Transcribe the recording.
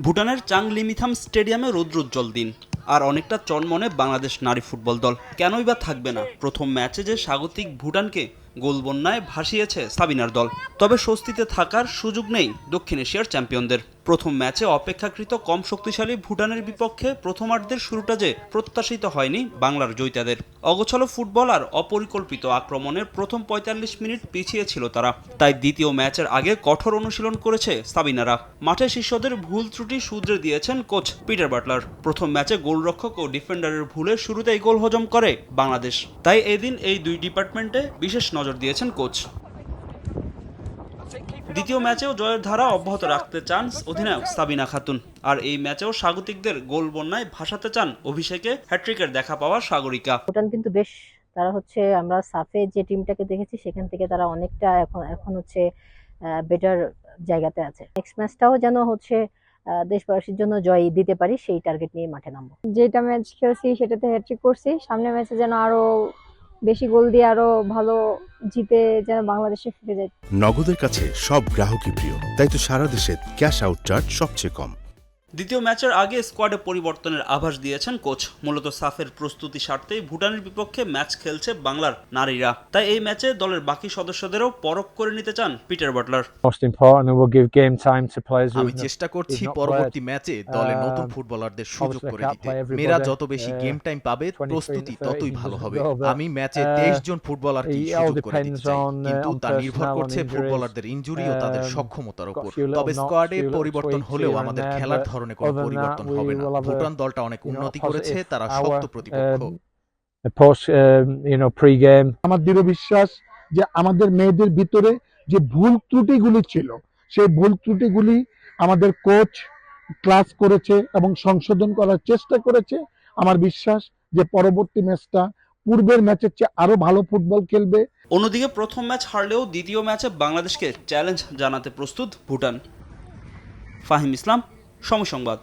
ভুটানের চাং লিমিথাম স্টেডিয়ামে রৌদ্রোজ্জ্বল দিন। আর অনেকটা চনমনে বাংলাদেশ নারী ফুটবল দল। কেনই বা থাকবে না? প্রথম ম্যাচে যে স্বাগতিক ভুটানকে গোলবন্যায় ভাসিয়েছে সাবিনার দল। তবে স্বস্তিতে থাকার সুযোগ নেই দক্ষিণ এশিয়ার চ্যাম্পিয়নদের। প্রথম ম্যাচে অপেক্ষাকৃত কম শক্তিশালী ভুটানের বিপক্ষে প্রথমার্ধের শুরুটা যে প্রত্যাশিত হয়নি বাংলার জয়িতাদের। অগোছালো ফুটবল আর অপরিকল্পিত আক্রমণের প্রথম পঁয়তাল্লিশ মিনিট পিছিয়ে ছিল তারা। তাই দ্বিতীয় ম্যাচের আগে কঠোর অনুশীলন করেছে সাবিনারা। মাঠে শিষ্যদের ভুল ত্রুটি শুধরে দিয়েছেন কোচ পিটার বাটলার। প্রথম ম্যাচে গোলরক্ষক ও ডিফেন্ডারের ভুলে শুরুতেই গোল হজম করে বাংলাদেশ। তাই এদিন এই দুই ডিপার্টমেন্টে বিশেষ নজর দিয়েছেন কোচ। দ্বিতীয় ম্যাচেও জয়ের ধারা অব্যাহত রাখতে চান অধিনায়ক সাবিনা খাতুন। আর এই ম্যাচেও স্বাগতিকদের গোল বন্যায় ভাসাতে চান অভিষেকে হ্যাট্রিকের দেখা পাওয়া সাগরিকা। ভুটান কিন্তু বেশ তারা হচ্ছে আমরা সাফে যে টিমটাকে দেখেছি সেখান থেকে তারা অনেকটা এখন এখন হচ্ছে বেটার জায়গাতে আছে। নেক্সট ম্যাচটাও যেন হচ্ছে দেশবাসীর জন্য জয় দিতে পারি সেই টার্গেট নিয়ে মাঠে নামবো। যেটা ম্যাচ খেলছি সেটাতে হ্যাট্রিক করছি। সামনে ম্যাচে যেন আরও বেশি গোল দিয়ে আরও ভালো জিতে যেন বাংলাদেশে ফিরে যায়। নগদের কাছে সব গ্রাহকই প্রিয়, তাই তো সারা দেশে ক্যাশ আউট চার্জ সবচেয়ে কম। দ্বিতীয় ম্যাচের আগে স্কোয়াডে পরিবর্তনের আভাস দিয়েছেন কোচ। মূলত সাফের প্রস্তুতি স্বার্থেই ভুটানের বিপক্ষে ম্যাচ খেলছে বাংলার নারীরা। তাই এই ম্যাচে দলের বাকি সদস্যদেরও পরখ করে নিতে চান পিটার বাটলার। আমি চেষ্টা করছি পরবর্তী ম্যাচে দলে Um, নতুন ফুটবলারদের সুযোগ করে দিতে। মেয়েরা যত বেশি uh, গেম টাইম পাবে প্রস্তুতি ততই ভালো হবে। আমি ম্যাচে uh, তেইশ জন ফুটবলারকে সুযোগ করে দিতে চাই uh, কিন্তু তা নির্ভর করছে ফুটবলারদের ইনজুরি ও তাদের Um, সক্ষমতার উপর। তবে স্কোয়াডে পরিবর্তন হলেও আমাদের খেলার but ধরনে কোনো পরিবর্তন হবে না। ভুটান দলটা অনেক উন্নতি করেছে তারা শক্ত প্রতিপক্ষ। um, um, আমার দৃঢ় বিশ্বাস যে আমাদের মেয়েদের ভিতরে যে ভুল ত্রুটিগুলি ছিল সেই ভুল ত্রুটিগুলি আমাদের কোচ ক্লাস করেছে এবং সংশোধন করার চেষ্টা করেছে। আমার বিশ্বাস যে পরবর্তী ম্যাচটা পূর্বের ম্যাচের চেয়ে আরও ভালো ফুটবল খেলবে। অন্যদিকে প্রথম ম্যাচ হারলেও দ্বিতীয় ম্যাচে বাংলাদেশকে চ্যালেঞ্জ জানাতে প্রস্তুত ভুটান। ফাহিম ইসলাম সময় সংবাদ